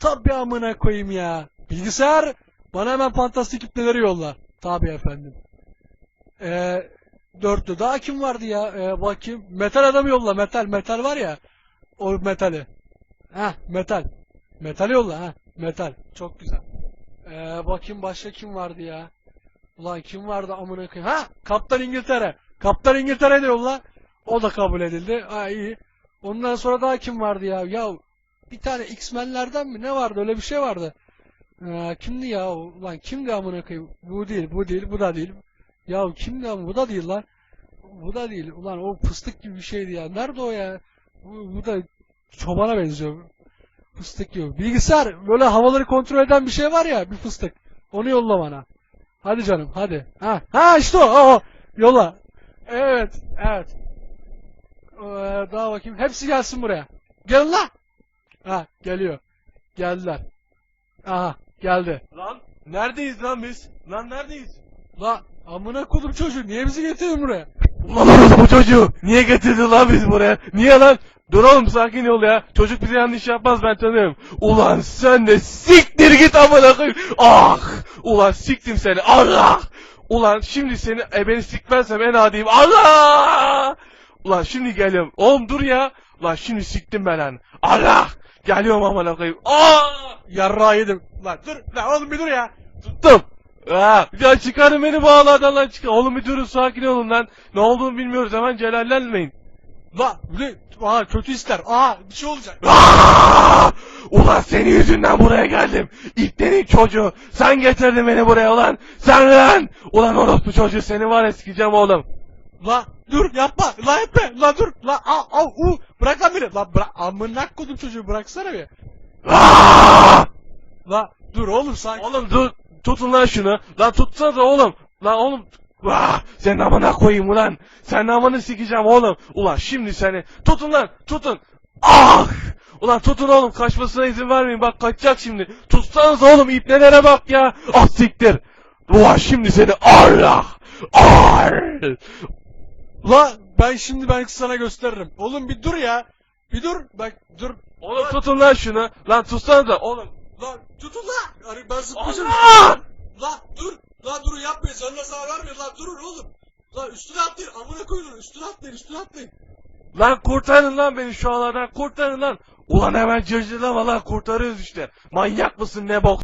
Tabi amına koyayım ya. Bilgisayar bana hemen fantastik ipneleri yolla. Tabi efendim. Ee, dörtlü. Daha kim vardı ya? Ee, bakayım. Metal adamı yolla. Metal. Metal var ya. O metali. Heh metal. Metal yolla ha. Metal. Çok güzel. Ee, bakayım başka kim vardı ya? Ulan kim vardı amına koyayım? Ha! Kaptan İngiltere. Kaptan İngiltere de yolla. O da kabul edildi. Ha iyi. Ondan sonra daha kim vardı ya? Ya bir tane X-Men'lerden mi? Ne vardı? Öyle bir şey vardı. Ee, kimdi ya? Ulan kimdi amına koyayım? Bu değil, bu değil, bu da değil. Ya kimdi ama bu da değil lan. Bu da değil. Ulan o fıstık gibi bir şeydi ya. Nerede o ya? Bu, bu da çobana benziyor. Fıstık gibi. Bilgisayar böyle havaları kontrol eden bir şey var ya bir fıstık. Onu yolla bana. Hadi canım hadi. Ha, ha işte o. o. Yolla. Evet. Evet. Ee, daha bakayım. Hepsi gelsin buraya. Gelin la. Ha geliyor. Geldiler. Aha geldi. Lan neredeyiz lan biz? Lan neredeyiz? La amına kodum çocuğu niye bizi getirdin buraya? Ulan bu çocuğu niye getirdin lan biz buraya? Niye lan? Dur oğlum sakin ol ya. Çocuk bize yanlış yapmaz ben tanıyorum. Ulan sen de siktir git amına koyayım. Ah! Ulan siktim seni. Allah! Ulan şimdi seni e, beni sikmezsem en adiyim. Allah! Ulan şimdi geliyorum. Oğlum dur ya. Ulan şimdi siktim ben lan. Allah! Geliyorum amına koyayım. Ah! Yarrağı yedim. Lan dur lan oğlum bir dur ya. Tuttum. Ha, ya çıkarın beni bağlardan lan çıkar. Oğlum bir durun sakin olun lan. Ne olduğunu bilmiyoruz hemen celallenmeyin. La ne? Aa kötü ister. Aa bir şey olacak. Aa! Ulan senin yüzünden buraya geldim. İplerin çocuğu. Sen getirdin beni buraya ulan. Sen lan. Ulan orospu çocuğu seni var sikeceğim oğlum. La dur yapma. La etme. La dur. La al al u. Bırak lan beni. La bırak. Amına kodum çocuğu bıraksana bir. Aa! La dur oğlum sakin. Oğlum dur. Tutun lan şunu. Lan tutsana oğlum. Lan oğlum. Ah, senin amına koyayım ulan. Senin amını sikeceğim oğlum. Ulan şimdi seni. Tutun lan. Tutun. Ah! Ulan tutun oğlum. Kaçmasına izin vermeyin. Bak kaçacak şimdi. Tutsanız oğlum. ipnelere bak ya. Ah siktir. Ulan şimdi seni. Allah. Ah! La ben şimdi ben sana gösteririm. Oğlum bir dur ya. Bir dur. Bak dur. Oğlum tutun lan şunu. Lan tutsana da oğlum. La tutun la. Hani ben zıplayacağım. Allah! La dur. La durun yapmayın. Canına zarar vermeyin. La durun oğlum. La üstüne atlayın. Amına koyun. Üstüne atlayın. Üstüne atlayın. Lan kurtarın lan beni şu ağlardan kurtarın lan. Ulan hemen cırcırlama lan kurtarıyoruz işte. Manyak mısın ne bok.